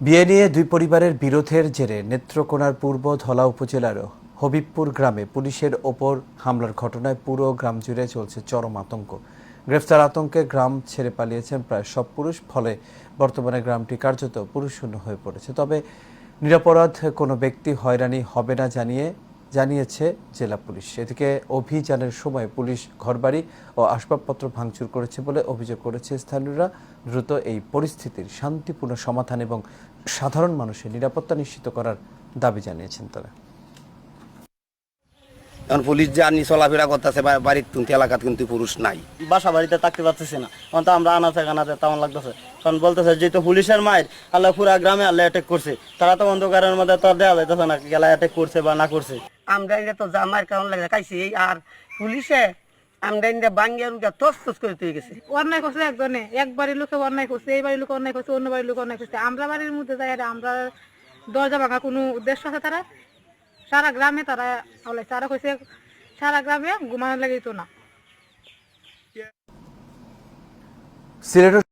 বিয়ে নিয়ে দুই পরিবারের বিরোধের জেরে নেত্রকোনার পূর্ব ধলা উপজেলার হবিবপুর গ্রামে পুলিশের ওপর হামলার ঘটনায় পুরো গ্রাম জুড়ে চলছে চরম আতঙ্ক। গ্রেফতার আতঙ্কে গ্রাম ছেড়ে পালিয়েছেন প্রায় সব পুরুষ, ফলে বর্তমানে গ্রামটি কার্যত পুরুষশূন্য হয়ে পড়েছে। তবে নিরাপরাধ কোনো ব্যক্তি হয়রানি হবে না জানিয়ে জানিয়েছে জেলা পুলিশ। এদিকে অভিযানের সময় পুলিশ ঘরবাড়ি ও আসবাবপত্র ভাঙচুর করেছে বলে অভিযোগ করেছে স্থানীয়রা। দ্রুত এই পরিস্থিতির শান্তিপূর্ণ সমাধান এবং সাধারণ মানুষের নিরাপত্তা নিশ্চিত করার দাবি জানিয়েছেন তারা। এখন পুলিশ যে আনি চলাফেরা করতেছে বাড়ির কিন্তু এলাকাত কিন্তু পুরুষ নাই। বাসা বাড়িতে থাকতে পারতেছি না। কারণ তো আমরা আনাতে কানাতে তেমন লাগতেছে। কারণ বলতেছে যেহেতু পুলিশের মায়ের আল্লাহ পুরা গ্রামে আল্লাহ অ্যাটাক করছে তারা তো অন্ধকারের মধ্যে তো দেওয়া যাইতেছে না গেলা অ্যাটাক করছে বা না করছে। আমরা এটা তো জামার কারণ লাগে খাইছি আর পুলিশে আমরা এটা বাঙ্গিয়া রুগা তস তস করে তুই গেছে। অন্যায় করছে একজনে। এক বাড়ির লোকে অন্যায় করছে এই বাড়ির লোক অন্যায় করছে অন্য বাড়ির লোক অন্যায় করছে। আমরা বাড়ির মধ্যে যাই আর আমরা দরজা ভাঙা কোনো উদ্দেশ্য আছে তারা? সারা গ্রামে তারা তারা কইছে সারা গ্রামে ঘুমানো লাগিত না। সিলেটের